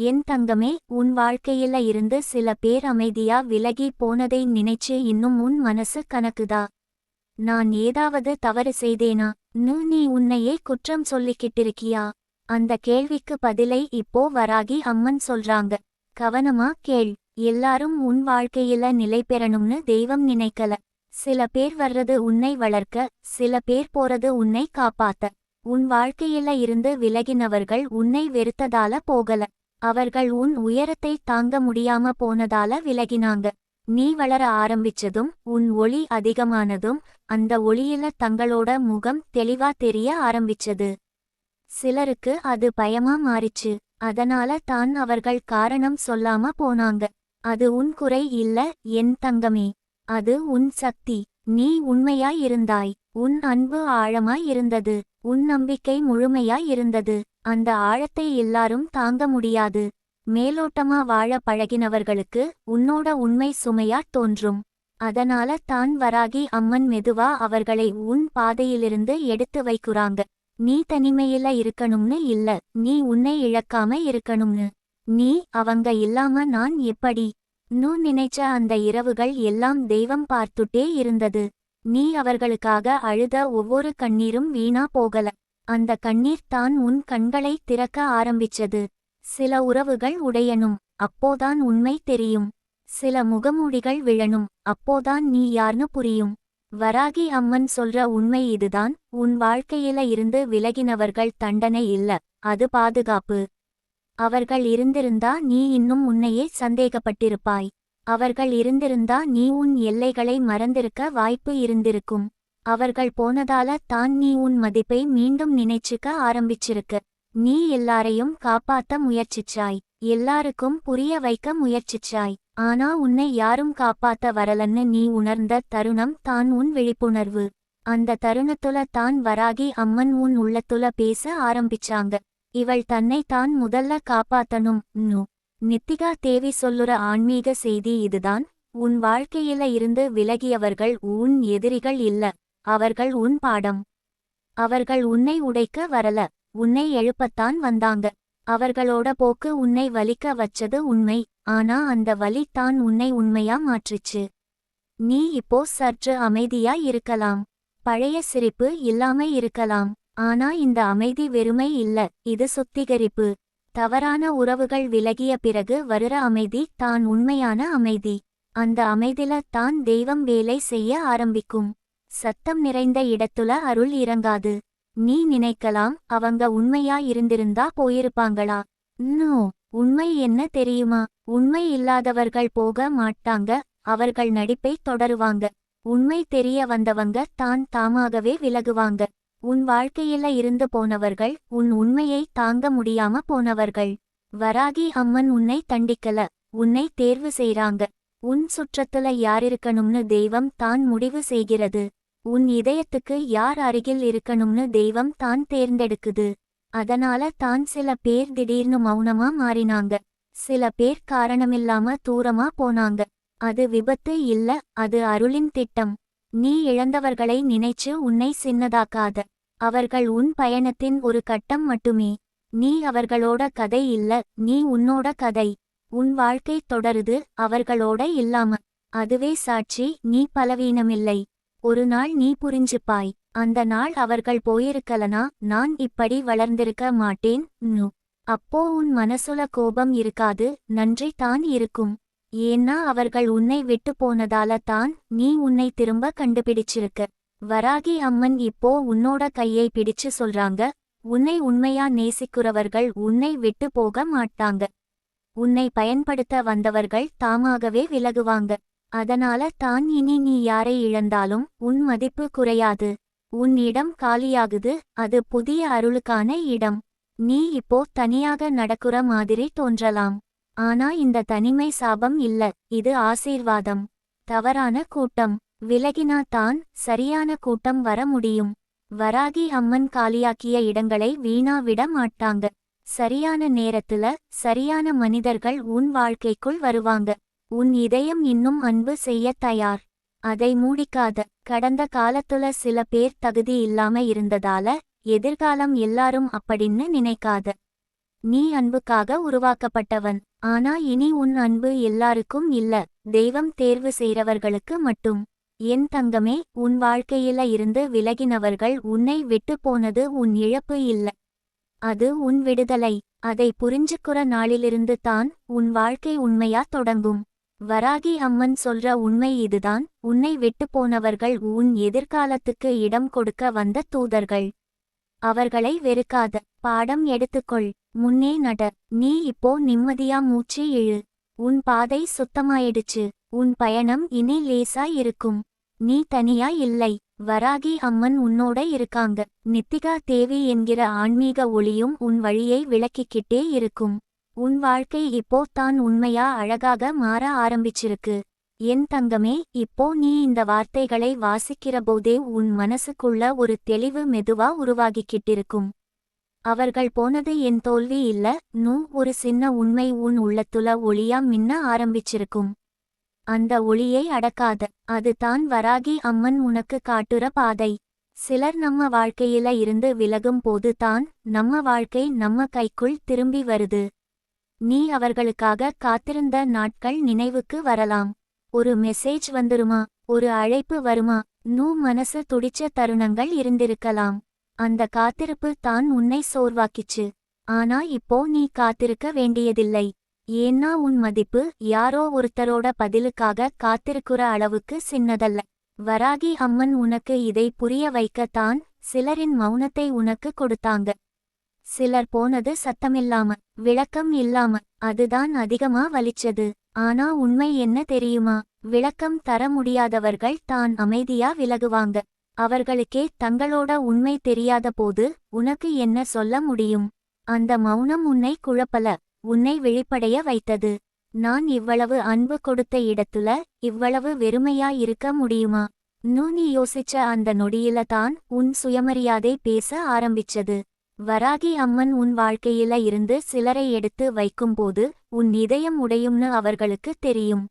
என் தங்கமே உன் வாழ்க்கையில இருந்து சில பேர் அமைதியா விலகி போனதை நினைச்சு இன்னும் உன் மனசு கணக்குதா நான் ஏதாவது தவறு செய்தேனா? நு நீ உன்னையே குற்றம் சொல்லிக்கிட்டிருக்கியா? அந்த கேள்விக்கு பதிலை இப்போ வராகி அம்மன் சொல்றாங்க. கவனமா கேள். எல்லாரும் உன் வாழ்க்கையில நிலை பெறணும்னு தெய்வம் நினைக்கல. சில பேர் வர்றது உன்னை வளர்க்க சில பேர் போறது உன்னை காப்பாத்த. உன் வாழ்க்கையில இருந்து விலகினவர்கள் உன்னை வெறுத்ததால போகல. அவர்கள் உன் உயரத்தை தாங்க முடியாம போனதால விலகினாங்க. நீ வளர ஆரம்பிச்சதும் உன் ஒளி அதிகமானதும் அந்த ஒளியில தங்களோட முகம் தெளிவா தெரிய ஆரம்பிச்சது. சிலருக்கு அது பயமா மாறிச்சு. அதனால தான் அவர்கள் காரணம் சொல்லாம போனாங்க. அது உன் குறை இல்ல என் தங்கமே. அது உன் சக்தி. நீ உண்மையாய் இருந்தாய். உன் அன்பு ஆழமாய் இருந்தது. உன் நம்பிக்கை முழுமையாய் இருந்தது. அந்த ஆழத்தை எல்லாரும் தாங்க முடியாது. மேலோட்டமா வாழ பழகினவர்களுக்கு உன்னோட உண்மை சுமையா தோன்றும். அதனால தான் வராகி அம்மன் மெதுவா அவர்களை உன் பாதையிலிருந்து எடுத்து வைக்குறாங்க. நீ தனிமையில இருக்கணும்னு இல்ல. நீ உன்னை இழக்காம இருக்கணும்னு. நீ அவங்க இல்லாம நான் எப்படி? நூ நினைச்ச அந்த இரவுகள் எல்லாம் தெய்வம் பார்த்துட்டே இருந்தது. நீ அவர்களுக்காக அழுத ஒவ்வொரு கண்ணீரும் வீணா போகல. அந்த கண்ணீர் தான் உன் கண்களை திறக்க ஆரம்பிச்சது. சில உறவுகள் உடையணும் அப்போதான் உண்மை தெரியும். சில முகமூடிகள் விழணும் அப்போதான் நீ யார்னு புரியும். வராகி அம்மன் சொல்ற உண்மை இதுதான் உன் வாழ்க்கையில இருந்து விலகினவர்கள் தண்டனை இல்ல அது பாதுகாப்பு. அவர்கள் இருந்திருந்தா நீ இன்னும் உன்னையே சந்தேகப்பட்டிருப்பாய். அவர்கள் இருந்திருந்தா நீ உன் எல்லைகளை மறந்திருக்க வாய்ப்பு இருந்திருக்கும். அவர்கள் போனதால தான் நீ உன் மதிப்பை மீண்டும் நினைச்சுக்க ஆரம்பிச்சிருக்க. நீ எல்லாரையும் காப்பாத்த முயற்சிச்சாய். எல்லாருக்கும் புரிய வைக்க முயற்சிச்சாய். ஆனா உன்னை யாரும் காப்பாத்த வரலன்னு நீ உணர்ந்த தருணம் தான் உன் விழிப்புணர்வு. அந்த தருணத்துல தான் வராகி அம்மன் உன் உள்ளத்துல பேச ஆரம்பிச்சாங்க. இவள் தன்னை தான் முதல்ல காப்பாத்தணும் நு. நித்திகா தேவி சொல்லுற ஆன்மீக செய்தி இதுதான். உன் வாழ்க்கையில இருந்து விலகியவர்கள் உன் எதிரிகள் இல்ல. அவர்கள் உன் பாடம். அவர்கள் உன்னை உடைக்க வரல. உன்னை எழுப்பத்தான் வந்தாங்க. அவர்களோட போக்கு உன்னை வலிக்க வச்சது உண்மை. ஆனா அந்த வலி தான் உன்னை உண்மையா மாற்றிச்சு. நீ இப்போ சற்று அமைதியா இருக்கலாம். பழைய சிரிப்பு இல்லாம இருக்கலாம். ஆனா இந்த அமைதி வெறுமை இல்ல. இது சுத்திகரிப்பு. தவறான உறவுகள் விலகிய பிறகு வருற அமைதி தான் உண்மையான அமைதி. அந்த அமைதில தான் தெய்வம் வேலை செய்ய ஆரம்பிக்கும். சத்தம் நிறைந்த இடத்துல அருள் இறங்காது. நீ நினைக்கலாம் அவங்க உண்மையா இருந்திருந்தா போயிருப்பாங்களா? நோ உண்மை என்ன தெரியுமா? உண்மை இல்லாதவர்கள் போக மாட்டாங்க அவர்கள் நடிப்பை தொடருவாங்க. உண்மை தெரிய வந்தவங்க தான் தாமாகவே விலகுவாங்க. உன் வாழ்க்கையில இருந்து போனவர்கள் உன் உண்மையை தாங்க முடியாம போனவர்கள். வராகி அம்மன் உன்னை தண்டிக்கல உன்னை தேர்வு செய்றாங்க. உன் சுற்றத்துல யார் இருக்கணும்னு தெய்வம் தான் முடிவு செய்கிறது. உன் இதயத்துக்கு யார் அருகில் இருக்கணும்னு தெய்வம் தான் தேர்ந்தெடுக்குது. அதனால தான் சில பேர் திடீர்னு மௌனமா மாறினாங்க. சில பேர் காரணமில்லாம தூரமா போனாங்க. அது விபத்து இல்ல அது அருளின் திட்டம். நீ இழந்தவர்களை நினைச்சு உன்னை சின்னதாக்காத. அவர்கள் உன் பயணத்தின் ஒரு கட்டம் மட்டுமே. நீ அவர்களோட கதை இல்ல நீ உன்னோட கதை. உன் வாழ்க்கை தொடருது அவர்களோட இல்லாம. அதுவே சாட்சி நீ பலவீனமில்லை. ஒரு நாள் நீ புரிஞ்சுப்பாய். அந்த நாள் அவர்கள் போயிருக்கலனா நான் இப்படி வளர்ந்திருக்க மாட்டேன் நு. அப்போ உன் மனசுல கோபம் இருக்காது நன்றி தான் இருக்கும். ஏன்னா அவர்கள் உன்னை விட்டு போனதால தான் நீ உன்னை திரும்ப கண்டுபிடிச்சிருக்க. வராகி அம்மன் இப்போ உன்னோட கையை பிடிச்சு சொல்றாங்க உன்னை உண்மையா நேசிக்கிறவர்கள் உன்னை விட்டு போக மாட்டாங்க. உன்னை பயன்படுத்த வந்தவர்கள் தாமாகவே விலகுவாங்க. அதனால தான் இனி நீ யாரை இழந்தாலும் உன் மதிப்பு குறையாது. உன் இடம் காலியாகுது அது புதிய அருளுக்கான இடம். நீ இப்போ தனியாக நடக்குற மாதிரி தோன்றலாம். ஆனா இந்த தனிமை சாபம் இல்ல இது ஆசீர்வாதம். தவறான கூட்டம். விலகினா தான் சரியான கூட்டம் வர முடியும். வராகி அம்மன் காலியாக்கிய இடங்களை வீணா விட மாட்டாங்க. சரியான நேரத்துல சரியான மனிதர்கள் உன் வாழ்க்கைக்குள் வருவாங்க. உன் இதயம் இன்னும் அன்பு செய்ய தயார். அதை மூடிக்காத. கடந்த காலத்துல சில பேர் தகுதி இல்லாம இருந்ததால எதிர்காலம் எல்லாரும் அப்படின்னு நினைக்காத. நீ அன்புக்காக உருவாக்கப்பட்டவன். ஆனா இனி உன் அன்பு எல்லாருக்கும் இல்ல. தெய்வம் தேர்வு செய்றவர்களுக்கு மட்டும். என் தங்கமே உன் வாழ்க்கையில இருந்து விலகினவர்கள் உன்னை விட்டு போனது உன் இழப்பு இல்ல. அது உன் விடுதலை. அதை புரிஞ்சுக்குற நாளிலிருந்து தான் உன் வாழ்க்கை உண்மையா தொடங்கும். வராகி அம்மன் சொல்ற உண்மை இதுதான். உன்னை விட்டு போனவர்கள் உன் எதிர்காலத்துக்கு இடம் கொடுக்க வந்த தூதர்கள். அவர்களை வெறுக்காத. பாடம் எடுத்துக்கொள். முன்னே நட. நீ இப்போ நிம்மதியா மூச்சு இழு. உன் பாதை சுத்தமாயிடுச்சு. உன் பயணம் இனி லேசா இருக்கும். நீ தனியா இல்லை. வராகி அம்மன் உன்னோட இருக்காங்க. நித்திகா தேவி என்கிற ஆன்மீக ஒளியும் உன் வழியை விளக்கிக்கிட்டே இருக்கும். உன் வாழ்க்கை இப்போ தான் உண்மையா அழகாக மாற ஆரம்பிச்சிருக்கு. என் தங்கமே இப்போ நீ இந்த வார்த்தைகளை வாசிக்கிறபோதே உன் மனசுக்குள்ள ஒரு தெளிவு மெதுவா உருவாகிக்கிட்டிருக்கும். அவர்கள் போனது என் தோல்வி இல்ல நூ ஒரு சின்ன உண்மை உன் உள்ளத்துல ஒளியா மின்ன ஆரம்பிச்சிருக்கும். அந்த ஒளியை அடக்காத அது தான் வராகி அம்மன் உனக்கு காட்டுற பாதை. சிலர் நம்ம வாழ்க்கையில இருந்து விலகும் போது தான் நம்ம வாழ்க்கை நம்ம கைக்குள் திரும்பி வருது. நீ அவர்களுக்காக காத்திருந்த நாட்கள் நினைவுக்கு வரலாம். ஒரு மெசேஜ் வந்துருமா? ஒரு அழைப்பு வருமா? நூ மனசு துடிச்ச தருணங்கள் இருந்திருக்கலாம். அந்த காத்திருப்பு தான் உன்னை சோர்வாக்கிச்சு. ஆனா இப்போ நீ காத்திருக்க வேண்டியதில்லை. ஏன்னா உன் மதிப்பு யாரோ ஒருத்தரோட பதிலுக்காக காத்திருக்கிற அளவுக்கு சின்னதல்ல. வராகி அம்மன் உனக்கு இதை புரிய வைக்கத்தான் சிலரின் மௌனத்தை உனக்கு கொடுத்தாங்க. சிலர் போனது சத்தமில்லாம விளக்கம் இல்லாம அதுதான் அதிகமா வலிச்சது. ஆனா உண்மை என்ன தெரியுமா? விளக்கம் தர முடியாதவர்கள் தான் அமைதியா விலகுவாங்க. அவர்களுக்கே தங்களோட உண்மை தெரியாத போது உனக்கு என்ன சொல்ல முடியும்? அந்த மௌனம் உன்னை குழப்பல உன்னை விழிப்படைய வைத்தது. நான் இவ்வளவு அன்பு கொடுத்த இடத்துல இவ்வளவு வெறுமையா இருக்க முடியுமா? நூனி யோசிச்ச அந்த நொடியில தான் உன் சுயமரியாதை பேச ஆரம்பிச்சது. வராகி அம்மன் உன் வாழ்க்கையில இருந்து சிலரை எடுத்து வைக்கும்போது உன் இதயம் உடையும்னு அவர்களுக்கு தெரியும்.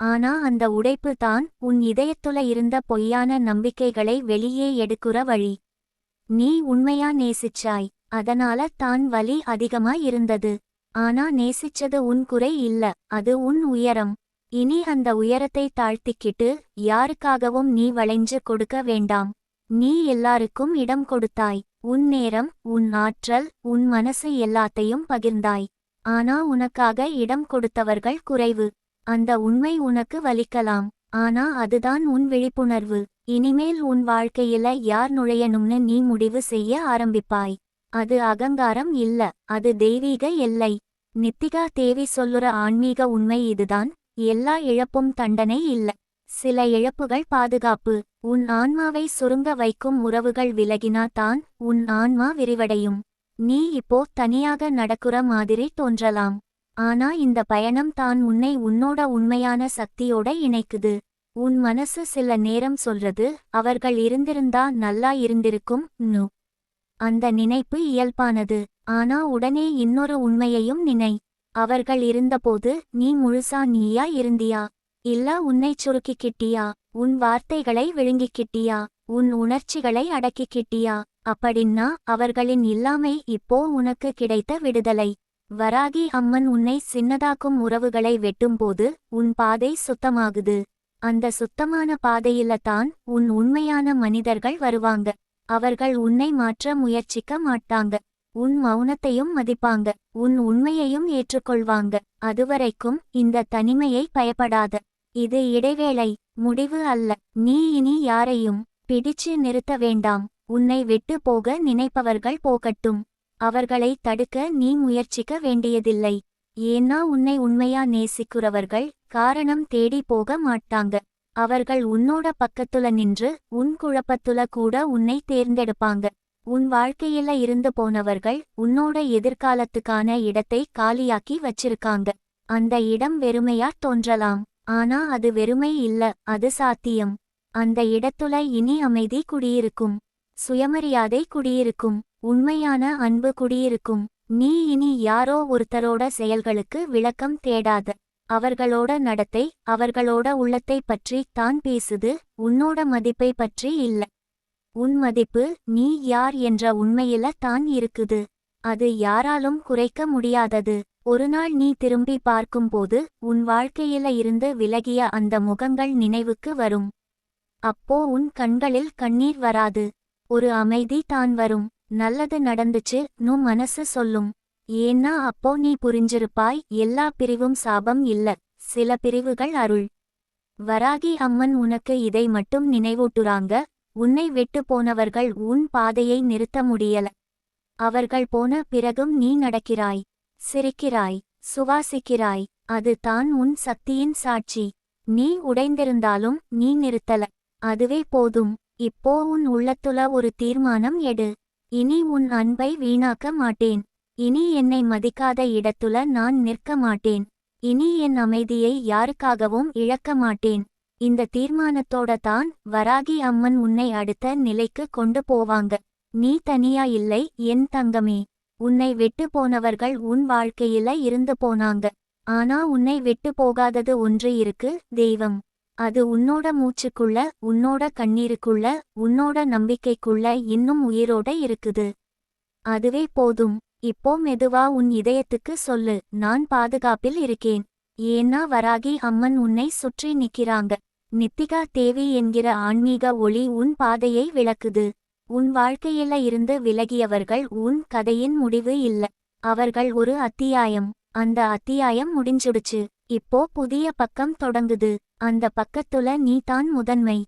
ஆனா அந்த உடைப்பு தான் உன் இதயத்துல இருந்த பொய்யான நம்பிக்கைகளை வெளியே எடுக்குற வழி. நீ உண்மையா நேசிச்சாய் அதனால தான் வலி அதிகமா இருந்தது. ஆனா நேசிச்சது உன் குறை இல்ல அது உன் உயரம். இனி அந்த உயரத்தை தாழ்த்திக்கிட்டு யாருக்காகவும் நீ வளைஞ்சு கொடுக்க வேண்டாம். நீ எல்லாருக்கும் இடம் கொடுத்தாய் உன் நேரம் உன் ஆற்றல் உன் மனசு எல்லாத்தையும் பகிர்ந்தாய். ஆனா உனக்காக இடம் கொடுத்தவர்கள் குறைவு. அந்த உண்மை உனக்கு வலிக்கலாம். ஆனா அதுதான் உன் விழிப்புணர்வு. இனிமேல் உன் வாழ்க்கையில யார் நுழையணும்னு நீ முடிவு செய்ய ஆரம்பிப்பாய். அது அகங்காரம் இல்ல. அது தெய்வீக எல்லை. நித்திகா தேவி சொல்லுற ஆன்மீக உண்மை இதுதான். எல்லா இழப்பும் தண்டனை இல்ல. சில இழப்புகள் பாதுகாப்பு. உன் ஆன்மாவை சுருங்க வைக்கும் உறவுகள் விலகினா தான் உன் ஆன்மா விரிவடையும். நீ இப்போ தனியாக நடக்குற மாதிரி தோன்றலாம். ஆனா இந்த பயணம் தான் உன்னை உன்னோட உண்மையான சக்தியோட இணைக்குது. உன் மனசு சில நேரம் சொல்றது அவர்கள் இருந்திருந்தா நல்லா இருந்திருக்கும் நு. அந்த நினைப்பு இயல்பானது. ஆனா உடனே இன்னொரு உண்மையையும் நினை. அவர்கள் இருந்தபோது நீ முழுசா நீயா இருந்தியா? இல்ல உன்னை சுருக்கிக்கிட்டியா? உன் வார்த்தைகளை விழுங்கிக்கிட்டியா? உன் உணர்ச்சிகளை அடக்கிக்கிட்டியா? அப்படின்னா அவர்களின் இல்லாமை இப்போ உனக்கு கிடைத்த விடுதலை. வராகி அம்மன் உன்னை சின்னதாக்கும் உறவுகளை வெட்டும்போது உன் பாதை சுத்தமாகுது. அந்த சுத்தமான பாதையில தான் உன் உண்மையான மனிதர்கள் வருவாங்க. அவர்கள் உன்னை மாற்ற முயற்சிக்க மாட்டாங்க. உன் மௌனத்தையும் மதிப்பாங்க. உன் உண்மையையும் ஏற்றுக்கொள்வாங்க. அதுவரைக்கும் இந்த தனிமையை பயப்படாத. இது இடைவேளை முடிவு அல்ல. நீ இனி யாரையும் பிடிச்சு நிறுத்த வேண்டாம். உன்னை விட்டு போக நினைப்பவர்கள் போகட்டும். அவர்களை தடுக்க நீ முயற்சிக்க வேண்டியதில்லை. ஏன்னா உன்னை உண்மையா நேசிக்கிறவர்கள் காரணம் தேடி போக மாட்டாங்க. அவர்கள் உன்னோட பக்கத்துல நின்று உன் குழப்பத்துல கூட உன்னை தேர்ந்தெடுப்பாங்க. உன் வாழ்க்கையில இருந்து போனவர்கள் உன்னோட எதிர்காலத்துக்கான இடத்தை காலியாக்கி வச்சிருக்காங்க. அந்த இடம் வெறுமையா தோன்றலாம். ஆனா அது வெறுமை இல்ல அது சாத்தியம். அந்த இடத்துல இனி அமைதி குடியிருக்கும். சுயமரியாதை குடியிருக்கும் உண்மையான அன்பு குடியிருக்கும். நீ இனி யாரோ ஒருத்தரோட செயல்களுக்கு விளக்கம் தேடாத. அவர்களோட நடத்தை அவர்களோட உள்ளத்தை பற்றி தான் பேசுது உன்னோட மதிப்பை பற்றி இல்ல. உன் மதிப்பு நீ யார் என்ற உண்மையில தான் இருக்குது. அது யாராலும் குறைக்க முடியாதது. ஒருநாள் நீ திரும்பி பார்க்கும்போது உன் வாழ்க்கையில இருந்து விலகிய அந்த முகங்கள் நினைவுக்கு வரும். அப்போ உன் கண்களில் கண்ணீர் வராது. ஒரு அமைதி தான் வரும். நல்லது நடந்துச்சு நு மனசு சொல்லும். ஏன்னா அப்போ நீ புரிஞ்சிருப்பாய் எல்லா பிரிவும் சாபம் இல்ல. சில பிரிவுகள் அருள். வராகி அம்மன் உனக்கு இதை மட்டும் நினைவூட்டுறாங்க. உன்னை விட்டு போனவர்கள் உன் பாதையை நிறுத்த முடியல. அவர்கள் போன பிறகும் நீ நடக்கிறாய். சிரிக்கிறாய். சுவாசிக்கிறாய். அது தான் உன் சக்தியின் சாட்சி. நீ உடைந்திருந்தாலும் நீ நிறுத்தல. அதுவே போதும். இப்போ உன் உள்ளத்துல ஒரு தீர்மானம் எடு. இனி உன் அன்பை வீணாக்க மாட்டேன். இனி என்னை மதிக்காத இடத்துல நான் நிற்க மாட்டேன். இனி என் அமைதியை யாருக்காகவும் இழக்க மாட்டேன். இந்த தீர்மானத்தோட தான் வராகி அம்மன் உன்னை அடுத்த நிலைக்கு கொண்டு போவாங்க. நீ தனியா இல்லை என் தங்கமே. உன்னை விட்டு போனவர்கள் உன் வாழ்க்கையில இருந்து போனாங்க. ஆனா உன்னை விட்டு போகாதது ஒன்று இருக்கு தெய்வம். அது உன்னோட மூச்சுக்குள்ள உன்னோட கண்ணீருக்குள்ள உன்னோட நம்பிக்கைக்குள்ள இன்னும் உயிரோட இருக்குது. அதுவே போதும். இப்போ மெதுவா உன் இதயத்துக்கு சொல்லு. நான் பாதுகாப்பில் இருக்கேன். ஏன்னா வராகி அம்மன் உன்னை சுற்றி நிக்கிறாங்க நித்திகா தேவி என்கிற ஆன்மீக ஒளி உன் பாதையை விளக்குது. உன் வாழ்க்கையில இருந்து விலகியவர்கள் உன் கதையின் முடிவு இல்ல. அவர்கள் ஒரு அத்தியாயம். அந்த அத்தியாயம் முடிஞ்சுடுச்சு. இப்போ புதிய பக்கம் தொடங்குது. அந்த பக்கத்துல நீ தான் முதன்மை.